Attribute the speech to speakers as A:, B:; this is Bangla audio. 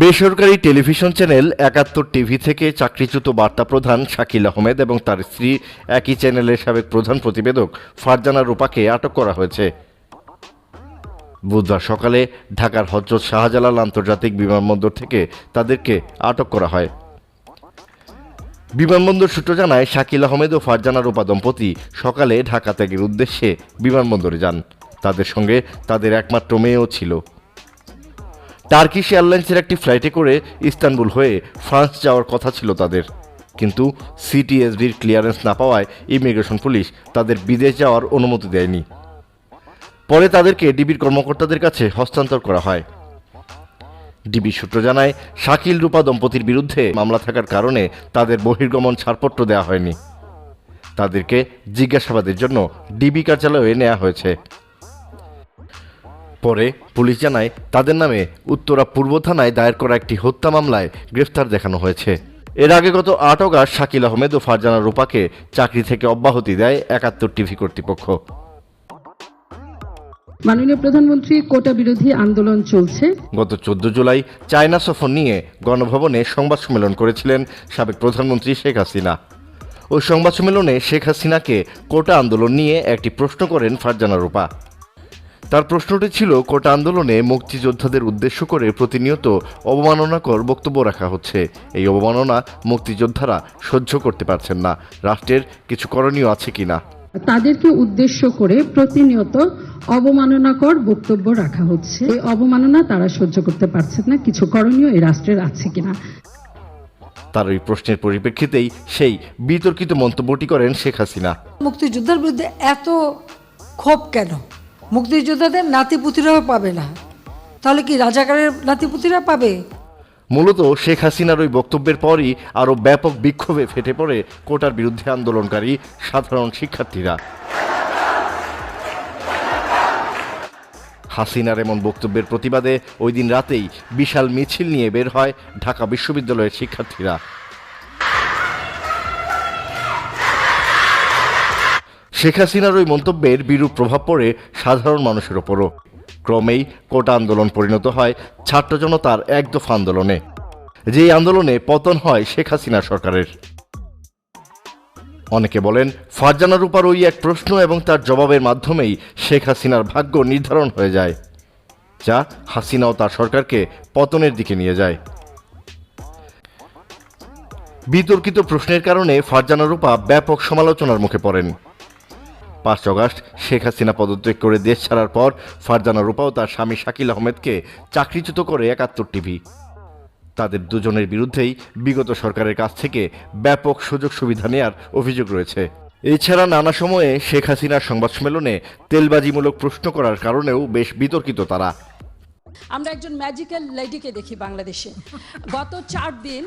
A: বেসরকারি টেলিভিশন চ্যানেল একাত্তর টিভি থেকে চাকরিচ্যুত বার্তা প্রধান শাকিল আহমেদ এবং তার স্ত্রী একই চ্যানেলের সাবেক প্রধান প্রতিবেদক ফারজানা রূপাকে আটক করা হয়েছে। বুধবার সকালে ঢাকার হজরত শাহজালাল আন্তর্জাতিক বিমানবন্দর থেকে তাদেরকে আটক করা হয়। বিমানবন্দর সূত্র জানায়, শাকিল আহমেদ ও ফারজানা রূপা দম্পতি সকালে ঢাকা ত্যাগের উদ্দেশ্যে বিমানবন্দরে যান। তাদের সঙ্গে তাদের একমাত্র মেয়েও ছিল। টার্কিশ এয়ারলাইন্সের একটি ফ্লাইটে করে ইস্তানবুল হয়ে ফ্রান্স যাওয়ার কথা ছিল তাদের। কিন্তু সিটিএসডির ক্লিয়ারেন্স না পাওয়ায় ইমিগ্রেশন পুলিশ তাদের বিদেশ যাওয়ার অনুমতি দেয়নি। পরে তাদেরকে ডিবির কর্মকর্তাদের কাছে হস্তান্তর করা হয়। ডিবি সূত্র জানায়, শাকিল রূপা দম্পতির বিরুদ্ধে মামলা থাকার কারণে তাদের বহির্গমন ছাড়পত্র দেওয়া হয়নি। তাদেরকে জিজ্ঞাসাবাদের জন্য ডিবি কার্যালয়ে নেওয়া হয়েছে। পরে পুলিশ জানায় তাদের নামে উত্তরা পূর্ব থানায় দায়ের করা একটি হত্যা মামলায় গ্রেফতার দেখানো হয়েছে। এর আগে গত আট অগাস্ট শাকিল আহমেদ ও ফারজানা রূপাকে চাকরি থেকে অব্যাহতি দেয় একাত্তর টিভি কর্তৃপক্ষ।
B: মাননীয় প্রধানমন্ত্রী কোটা বিরোধী আন্দোলন চলছে।
A: গত চোদ্দ জুলাই চায়না সফর নিয়ে গণভবনে সংবাদ সম্মেলন করেছিলেন সাবেক প্রধানমন্ত্রী শেখ হাসিনা। ওই সংবাদ সম্মেলনে শেখ হাসিনাকে কোটা আন্দোলন নিয়ে একটি প্রশ্ন করেন ফারজানা রূপা। তার প্রশ্নটি ছিল কোটা আন্দোলনে মুক্তিযোদ্ধাদের উদ্দেশ্য করে প্রতিনিয়ত অবমাননাকর বক্তব্য রাখা হচ্ছে। এই অবমাননা মুক্তিযোদ্ধারা সহ্য করতে পারছেন না। রাষ্ট্রের কিছু করণীয় আছে কিনা
B: তাদেরকে উদ্দেশ্য করে প্রতিনিয়ত অবমাননাকর বক্তব্য রাখা হচ্ছে। এই অবমাননা তারা সহ্য করতে পারছেন না। কিছু করণীয় এই রাষ্ট্রের আছে কিনা
A: তার ওই প্রশ্নের পরিপ্রেক্ষিতেই সেই বিতর্কিত মন্তব্যটি করেন শেখ হাসিনা।
C: মুক্তিযোদ্ধার বিরুদ্ধে এত ক্ষোভ কেন? মুক্তিযোদ্ধাদের নাতিপুতিরাও পাবে না। তাহলে কি রাজাকারের নাতিপুতিরা পাবে?
A: মূলত শেখ হাসিনার ওই বক্তব্যের পরই আরও ব্যাপক বিক্ষোভে ফেটে পড়ে কোটার বিরুদ্ধে আন্দোলনকারী সাধারণ শিক্ষার্থীরা। হাসিনার এমন বক্তব্যের প্রতিবাদে ওই দিন রাতেই বিশাল মিছিল নিয়ে বের হয় ঢাকা বিশ্ববিদ্যালয়ের শিক্ষার্থীরা। শেখ হাসিনার ওই মন্তব্যের বিরূপ প্রভাব পড়ে সাধারণ মানুষের ওপরও। ক্রমেই কোটা আন্দোলন পরিণত হয় ছাত্র জনতার এক দফা আন্দোলনে। যেই আন্দোলনে পতন হয় শেখ হাসিনা সরকারের। অনেকে বলেন, ফারজানা রূপার ওই এক প্রশ্ন এবং তার জবাবের মাধ্যমেই শেখ হাসিনার ভাগ্য নির্ধারণ হয়ে যায়, যা হাসিনা ও তার সরকারকে পতনের দিকে নিয়ে যায়। বিতর্কিত প্রশ্নের কারণে ফারজানা রূপা ব্যাপক সমালোচনার মুখে পড়েন। পাঁচ অগাস্ট শেখ হাসিনা পদত্যাগ করে দেশ ছাড়ার পর ফারজানা রূপা ও তার স্বামী শাকিল আহমেদকে চাকরিচ্যুত করে একাত্তর টিভি। তাদের দুজনের বিরুদ্ধেই বিগত সরকারের কাছ থেকে ব্যাপক সুযোগ সুবিধা নেয়ার অভিযোগ রয়েছে। এছাড়া নানা সময়ে শেখ হাসিনার সংবাদ সম্মেলনে তেলবাজিমূলক প্রশ্ন করার কারণেও বেশ বিতর্কিত তারা।
D: আমরা একজন ম্যাজিক্যাল লেডিকে দেখি বাংলাদেশে। গত চার দিন